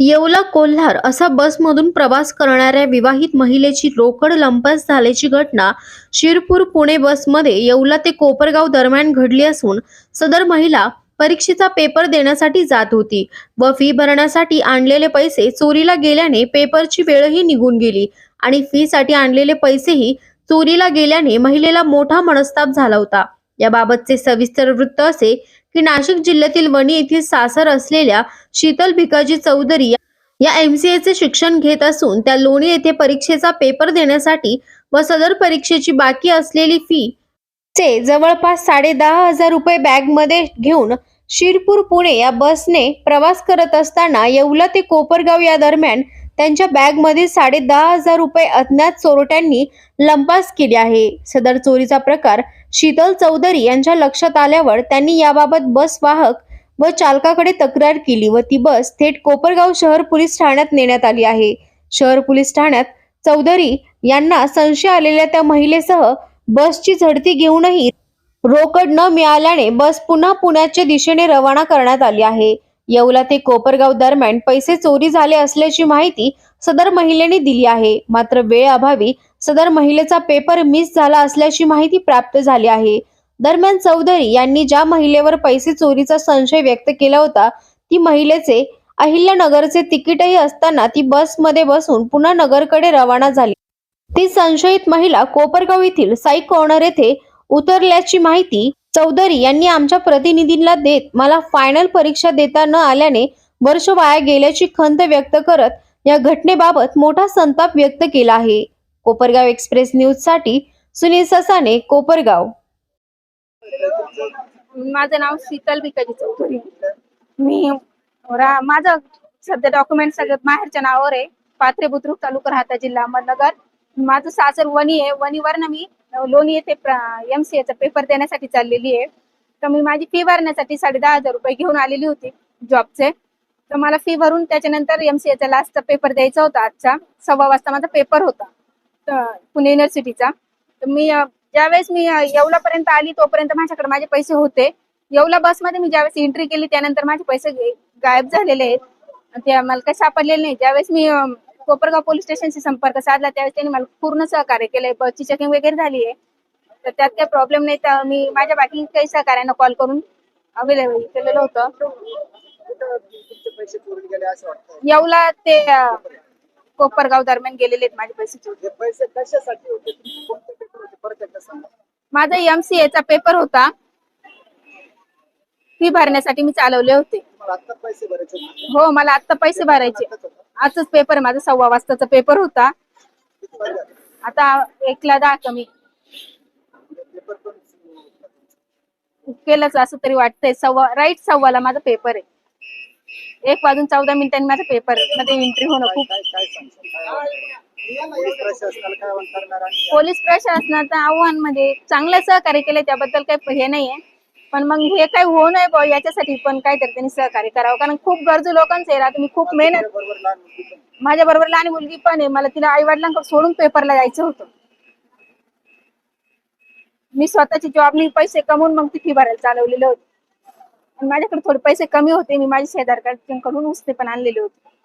येवला कोल्हार असा बसमधून प्रवास करणाऱ्या विवाहित महिलेची रोकड लंपास झाल्याची घटना शिरपूर पुणे बसमध्ये येवला ते कोपरगाव दरम्यान घडली असून सदर महिला परीक्षेचा पेपर देण्यासाठी जात होती व फी भरण्यासाठी आणलेले पैसे चोरीला गेल्याने पेपरची वेळही निघून गेली आणि फी साठी आणलेले पैसेही चोरीला गेल्याने महिलेला मोठा मनस्ताप झाला होता. याबाबतचे सविस्तर वृत्त असे की नाशिक जिल्ह्यातील वणी येथील सासर असलेल्या शीतल भिकाजी चौधरी या एमसीएचे शिक्षण घेत असून त्या लोणी येथे परीक्षेचा पेपर देण्यासाठी व सदर परीक्षेची बाकी असलेली फी चे जवळपास साडे दहा हजार रुपये बॅगमध्ये घेऊन शिरपूर पुणे या बसने प्रवास करत असताना येवला ते कोपरगाव या दरम्यान त्यांच्या बॅगमध्ये साडे दहा हजार रुपये अज्ञात चोरट्यांनी लंपास केले आहे. सदर चोरीचा प्रकार शीतल चौधरी यांच्या लक्षात आल्यावर त्यांनी याबाबत बस वाहक व चालकाकडे तक्रार केली व ती बस थेट कोपरगाव शहर पोलीस ठाण्यात नेण्यात आली आहे. शहर पोलीस ठाण्यात चौधरी यांना संशय आलेल्या त्या महिलेसह बसची झडती घेऊनही रोकड न मिळाल्याने बस पुन्हा पुण्याच्या दिशेने रवाना करण्यात आली आहे. येवला ते कोपरगाव दरम्यान पैसे चोरी झाले असल्याची माहिती सदर महिलेने दिली आहे. मात्र वेळअभावी सदर महिलेचा पेपर मिस झाला असल्याची माहिती प्राप्त झाली आहे. दरम्यान चौधरी यांनी ज्या महिलेवर पैसे चोरीचा संशय व्यक्त केला होता ती महिलेचे अहिल्यानगरचे तिकीटही असताना ती बसमध्ये बसून पुन्हा नगरकडे रवाना झाली. ती संशयित महिला कोपरगाव येथील साई कॉर्नर येथे उतरल्याची माहिती चौधरी यांनी आमच्या प्रतिनिधींना देत मला फायनल परीक्षा देता न आल्याने वर्ष वाया गेल्याची खंत व्यक्त करत या घटनेबाबत मोठा संताप व्यक्त केला आहे. कोपरगाव एक्सप्रेस न्यूजसाठी सुनील ससाने कोपरगाव. माझं नाव शीतल भिकाजी चौधरी. मी माझं सध्या डॉक्युमेंट सगळं माहेरच्या नावावर आहे. पात्रे बुद्रुक तालुका राहता जिल्हा अहमदनगर. माझं सासर वणी आहे. वणीवरनं मी लोणी येथे एमसीएचा पेपर देण्यासाठी चाललेली आहे. तर मी माझी फी भरण्यासाठी साडे दहा हजार रुपये घेऊन आलेली होती जॉबचे तर मला फी भरून त्याच्यानंतर एमसीएचा लास्टचा पेपर द्यायचा होता आजचा. सव्वा वाजता माझा पेपर होता. पुणे युनिव्हर्सिटीचा तर मी ज्यावेळेस मी येवलापर्यंत आली तोपर्यंत माझ्याकडे माझे पैसे होते. येवला बसमध्ये मी ज्यावेळेस एंट्री केली त्यानंतर माझे पैसे गायब झालेले आहेत. ते मला काही सापडलेले नाही. ज्यावेळेस मी कोपरगाव पोलीस स्टेशनशी संपर्क साधला त्यावेळेस त्यांनी मला पूर्ण सहकार्य केलंय. बसची चेकिंग वगैरे झाली आहे. तर त्यात काही प्रॉब्लेम नाही. तर मी माझ्या बाकी काही सहकार्यांना कॉल करून अवेलेबल केलेलं होतं. येवला ते कोपरगाव दरम्यान गेलेले आहेत माझे पैसे कशासाठी होते? परत एकदा सांगा. माझा एमसीए चा पेपर होता. फी भरण्यासाठी मी चालवले होते. हो मला आता पैसे भरायचे. आजच पेपर माझा सव्वा वाजताचा पेपर होता? आता एकला दहा कमी केलंच असं तरी वाटतंय. सव्वा राईट सव्वाला माझा पेपर आहे. एक वाजून चौदा मिनिटांनी माझा पेपरमध्ये एंट्री होणं खूप पोलीस प्रशासनाचं आव्हान म्हणजे चांगलं सहकार्य केलं त्याबद्दल काही हे नाहीये. पण मग हे काही होऊ नये बुवा याच्यासाठी पण काहीतरी त्यांनी सहकार्य करावं. कारण खूप गरजू लोकांचं आहे मी खूप मेहनत बरोबर लहान मुलगी पण माझ्या बरोबर लहान मुलगी पण आहे. मला तिला आई वडिलांकडे सोडून पेपरला जायचं होतं. मी स्वतःची जॉबनी पैसे कमवून मग ती फी भरायला चालवलेलं होतं. आणि माझ्याकडे थोडे पैसे कमी होते. मी माझ्या शेजारकडून उसने पण आणलेले होते.